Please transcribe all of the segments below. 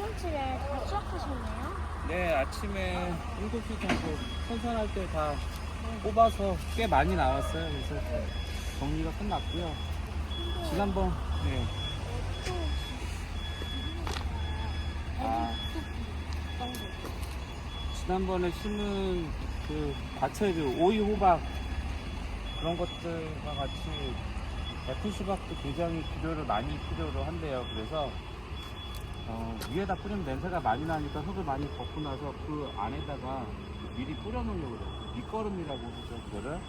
시금치를 다 수확하셨네요? 네, 아침에 7시 정도 선선할 때 다 뽑아서 꽤 많이 나왔어요. 그래서 정리가 끝났고요. 지난번, 네. 아, 지난번에 심은 그 과채류, 오이 호박 그런 것들과 같이 애플 수박도 굉장히 비료를 많이 필요로 한대요. 그래서 어, 위에다 뿌리면 냄새가 많이 나니까 흙을 많이 덮고 나서 그 안에다가 미리 뿌려놓으려고 그래요. 밑거름이라고 하죠, 그거를.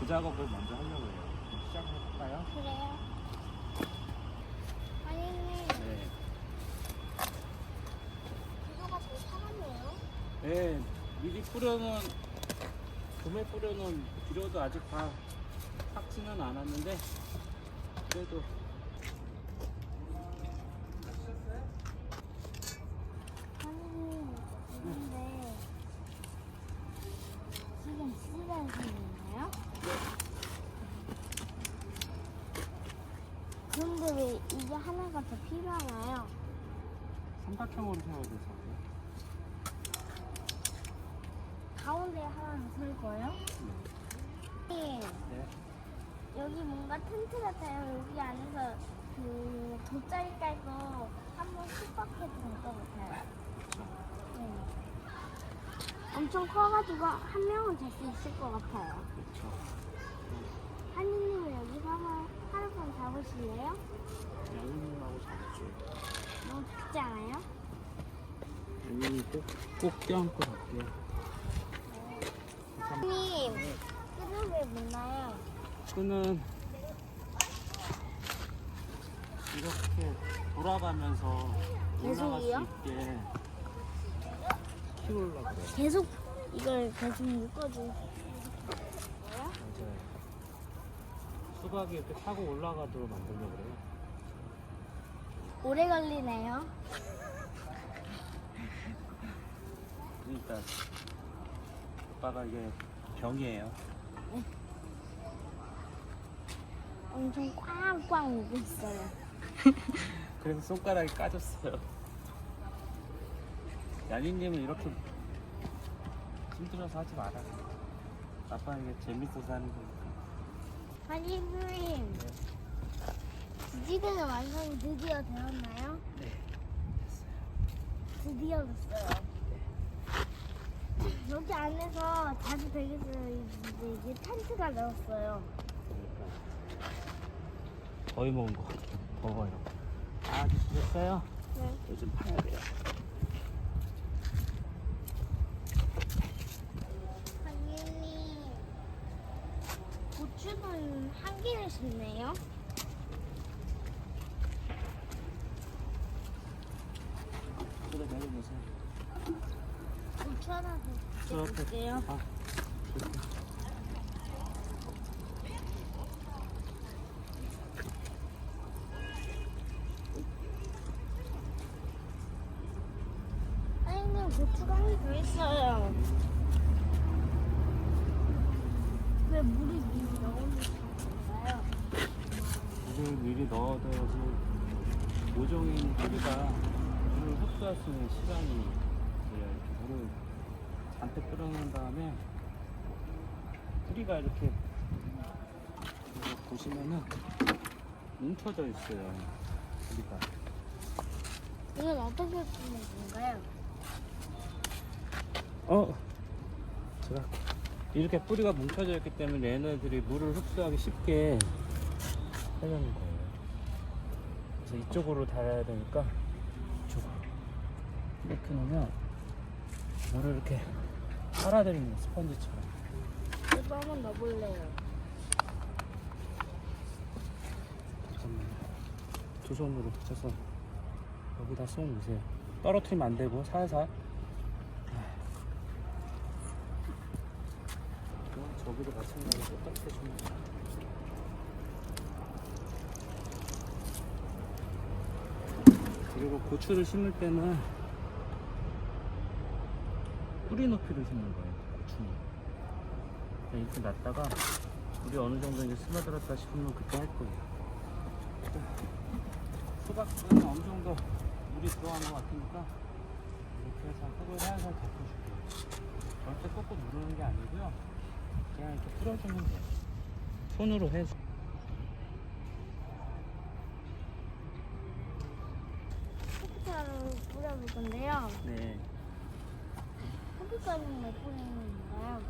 그 작업을 먼저 하려고 해요. 시작해볼까요? 그래요? 아니님, 네. 네, 미리 뿌려놓은, 봄에 뿌려놓은 비료도 아직 다 삭지는 않았는데, 그래도 아니님, 근데 지금 시간이나요? 이게 하나가 더 필요하나요? 삼각형으로 세워야 돼서. 가운데 하나는 설 거예요? 네. 네. 여기 뭔가 텐트 같아요. 여기 안에서 그 돗자리 깔고 한번 숙박해도 될 것 같아요. 네. 엄청 커가지고 한 명은 잘 수 있을 것 같아요. 그렇죠. 한이님은 여기서 한번 하룻밤 자보실래요? 양님하고 잡았죠. 너무 춥지 않아요? 양님이 꼭, 꼭 껴안고 갈게요. 한님, 끈은 왜 묻나요? 끈은 이렇게 돌아가면서 올라갈 수 계속이요? 있게 키우려고 그래요. 계속 이걸 계속 묶어줘. 맞아요. 수박이 이렇게 타고 올라가도록 만들려고 그래요. 오래 걸리네요. 그러니까 오빠가 이게 병이에요. 엄청 꽝꽝 오고 있어요. 그래서 손가락이 까졌어요. 야니님은 이렇게 힘들어서 하지 마라. 아빠 이게 재밌어서 하는 거니까. 한이님, 지지대는 완성이 드디어 되었나요? 네. 드디어 됐어요. 여기 안에서 자주 되겠어요. 이제 이게 텐트가. 그러니까 거의 먹은 거 같아요. 먹어요. 아, 됐어요? 네. 요즘 파야 돼요. 한이님, 고추는 내려보세요. 저 앞에. 드릴게요. 아, 개더 있어요. 왜 물이 넣어놓는가요? 물을 미리 넣어둬야지 모종인 뿌리가 물을 흡수할 수 있는 시간이 돼요. 이렇게 물을 잔뜩 뿌려놓은 다음에 뿌리가 이렇게 보시면은 뭉쳐져 있어요. 뿌리가. 이건 어떻게 쓰는 건가요? 어, 제가 이렇게 뿌리가 뭉쳐져 있기 때문에 얘네들이 물을 흡수하기 쉽게 하려는 거예요. 그래서 이쪽으로 달아야 되니까 이쪽으로 이렇게 놓으면 물을 이렇게 빨아들이는 스펀지처럼. 이거 한번 넣어볼래요. 잠깐만요. 두 손으로 붙여서 여기다 손 놓으세요. 떨어뜨리면 안 되고 살살. 또 저기도 마찬가지로 똑같이 해주면 돼요. 그리 고 고추를 심을 때는 뿌리 높이를 심는 거예요. 고추는. 이렇게 놨다가 물이 어느 정도 이제 스며들었다 싶으면 그때 할 거예요. 수박은 어느 정도 물이 들어가는 것 같으니까 이렇게 해서 흙을 살살 덮어줄게요. 절대 꾹꾹 누르는 게 아니고요. 그냥 이렇게 풀어주면 돼요. 손으로 해서. 건데요. 네. 컴퓨터는 왜 뿌리는 건가요?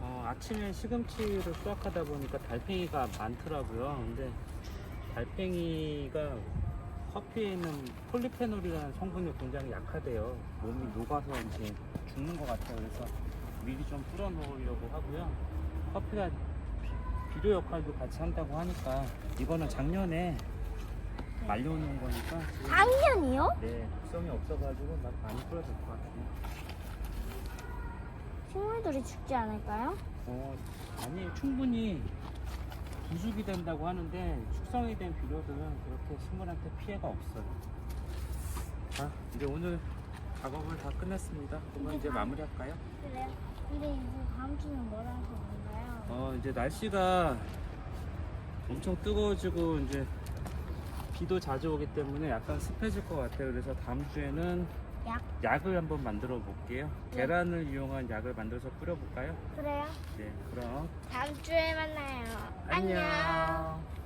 어, 아침에 시금치를 수확하다 보니까 달팽이가 많더라고요. 근데 달팽이가 커피에 있는 폴리페놀이라는 성분이 굉장히 약하대요. 몸이 녹아서 이제 죽는 것 같아요. 그래서 미리 좀 뿌려 놓으려고 하고요. 커피가 비, 비료 역할도 같이 한다고 하니까 이거는 작년에 말려놓은 거니까 지금 당연히요? 네, 독성이 없어가지고 막 많이 될것 같아요. 식물들이 죽지 않을까요? 어, 아니 충분히 부숙이 된다고 하는데 숙성이 된 비료들은 그렇게 식물한테 피해가 없어요. 자, 이제 오늘 작업을 다 끝냈습니다. 그러면 이제 마무리할까요? 그래요. 근데 이제 다음 주는 뭐라 해서 뭔가요? 어, 이제 날씨가 엄청 뜨거워지고 이제 비도 자주 오기 때문에 약간 습해질 것 같아요. 그래서 다음 주에는 약? 약을 한번 만들어 볼게요. 네. 계란을 이용한 약을 만들어서 뿌려 볼까요? 그래요? 네, 그럼 다음 주에 만나요. 안녕.